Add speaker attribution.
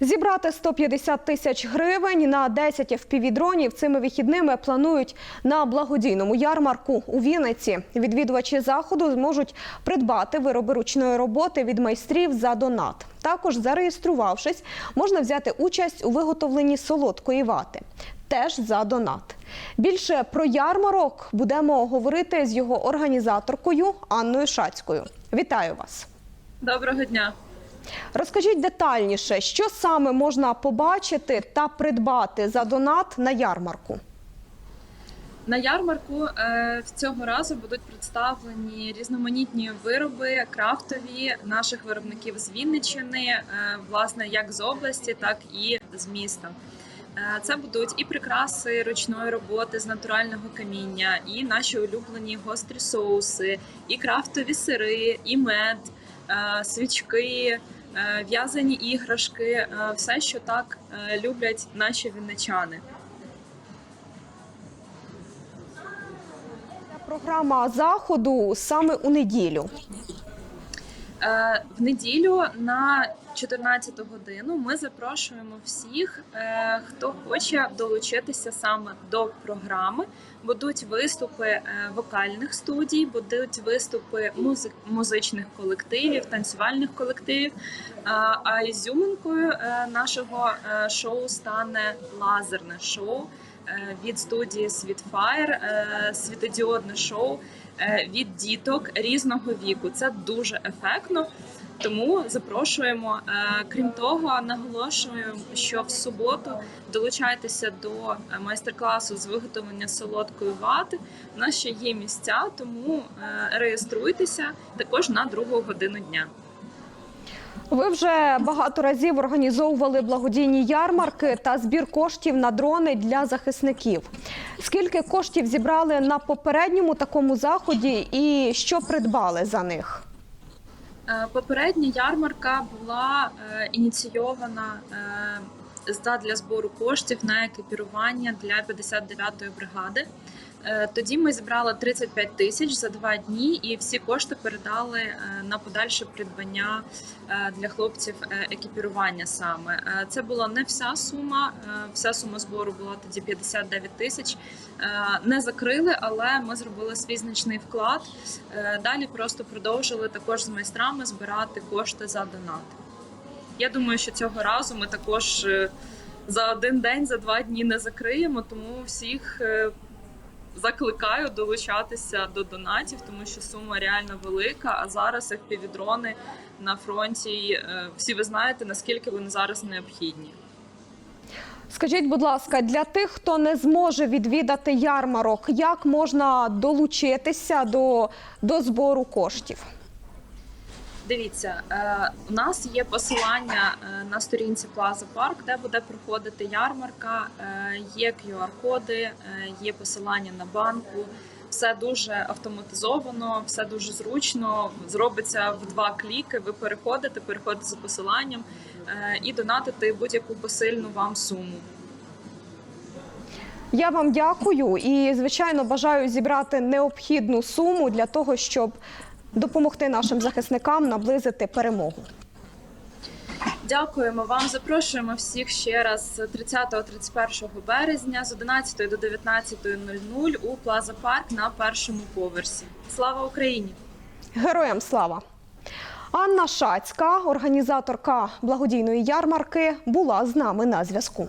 Speaker 1: Зібрати 150 тисяч гривень на 10 FPV-дронів цими вихідними планують на благодійному ярмарку у Вінниці. Відвідувачі заходу зможуть придбати вироби ручної роботи від майстрів за донат. Також, зареєструвавшись, можна взяти участь у виготовленні солодкої вати. Теж за донат. Більше про ярмарок будемо говорити з його організаторкою Анною Шацькою. Вітаю вас!
Speaker 2: Доброго дня.
Speaker 1: Розкажіть детальніше, що саме можна побачити та придбати за донат на ярмарку.
Speaker 2: На ярмарку е, в цього разу будуть представлені різноманітні вироби крафтові наших виробників з Вінниччини, е, власне, як з області, так і з міста. Е, Це будуть і прикраси ручної роботи з натурального каміння, і наші улюблені гострі соуси, і крафтові сири, і мед, свічки, в'язані іграшки, е, все, що так е, люблять наші вінничани.
Speaker 1: Програма заходу саме у неділю.
Speaker 2: Е, В неділю на 14 годину ми запрошуємо всіх, е, хто хоче долучитися саме до програми. Будуть виступи е, вокальних студій, будуть виступи музи- музичних колективів, танцювальних колективів. Е, А ізюминкою нашого шоу стане лазерне шоу від студії Світфаєр, світодіодне шоу від діток різного віку. Це дуже ефектно. Тому запрошуємо. Е, Крім того, наголошую, що в суботу долучайтеся до е, майстер-класу з виготовлення солодкої вати. У нас ще є місця, тому е, реєструйтеся також на другу годину дня.
Speaker 1: Ви вже багато разів організовували благодійні ярмарки та збір коштів на дрони для захисників. Скільки коштів зібрали на попередньому такому заході і що придбали за них?
Speaker 2: Е, Попередня ярмарка була е, ініційована е, задля збору коштів на екіпірування для 59-ї бригади. Е, Тоді ми зібрали 35 тисяч за два дні, і всі кошти передали е, на подальше придбання е, для хлопців екіпірування. Саме це була не вся сума. Вся сума збору була тоді 59 тисяч. Не закрили, але ми зробили свій значний вклад. Далі просто продовжили також з майстрами збирати кошти за донат. Я думаю, що цього разу ми також за один день, за два дні не закриємо, тому всіх закликаю долучатися до донатів, тому що сума реально велика. А зараз FPV-дрони на фронті. е, Всі ви знаєте, наскільки вони зараз необхідні.
Speaker 1: Скажіть, будь ласка, для тих, хто не зможе відвідати ярмарок, як можна долучитися до, до збору коштів?
Speaker 2: Дивіться, е, у нас є посилання е, на сторінці Plaza Park, де буде проходити ярмарка. Е, є QR-коди, є посилання на банку. Все дуже автоматизовано, все дуже зручно. Зробиться в два кліки. Ви переходите, переходите за посиланням і донатите будь-яку посильну вам суму.
Speaker 1: Я вам дякую і, звичайно, бажаю зібрати необхідну суму для того, щоб допомогти нашим захисникам наблизити перемогу.
Speaker 2: Дякуємо вам. Запрошуємо всіх ще раз 30-31 березня з 11 до 19.00 у Плаза Парк на першому поверсі. Слава Україні!
Speaker 1: Героям слава! Анна Шацька, організаторка благодійної ярмарки, була з нами на зв'язку.